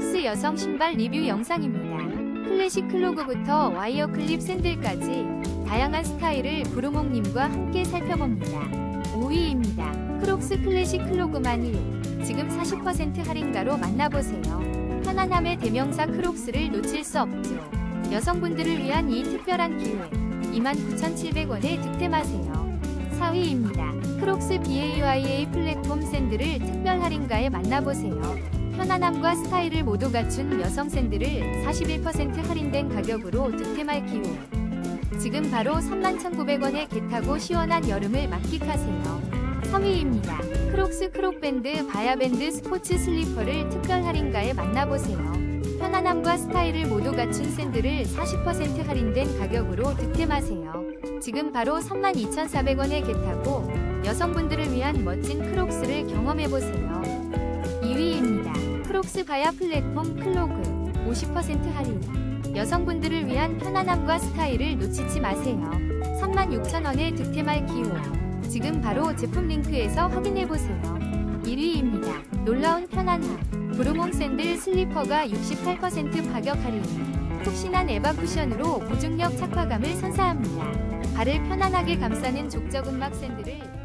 크록스 여성 신발 리뷰 영상입니다. 클래식 클로그부터 와이어 클립 샌들까지 다양한 스타일을 부르몽님과 함께 살펴봅니다. 5위입니다. 크록스 클래식 클로그만 1. 지금 40% 할인가로 만나보세요. 편안함의 대명사 크록스를 놓칠 수 없죠. 여성분들을 위한 이 특별한 기회. 29,700원에 득템하세요. 4위입니다. 크록스 BAYA 플랫폼 샌들을 특별 할인가에 만나보세요. 편안함과 스타일을 모두 갖춘 여성 샌들을 41% 할인된 가격으로 득템할 기회. 지금 바로 31,900원에 겟하고 시원한 여름을 만끽하세요. 3위입니다. 크록스 크록밴드 바야밴드 스포츠 슬리퍼를 특별 할인가에 만나보세요. 편안함과 스타일을 모두 갖춘 샌들을 40% 할인된 가격으로 득템하세요. 지금 바로 32,400원에 겟하고 여성분들을 위한 멋진 크록스를 경험해보세요. 2위입니다. 크록스 바야 플랫폼 클로그 50% 할인. 여성분들을 위한 편안함과 스타일을 놓치지 마세요. 36,000원에 득템할 기회. 지금 바로 제품 링크에서 확인해보세요. 1위입니다. 놀라운 편안함. 브루몽 샌들 슬리퍼가 68% 가격 할인. 푹신한 에바 쿠션으로 무중력 착화감을 선사합니다. 발을 편안하게 감싸는 족저근막 샌들을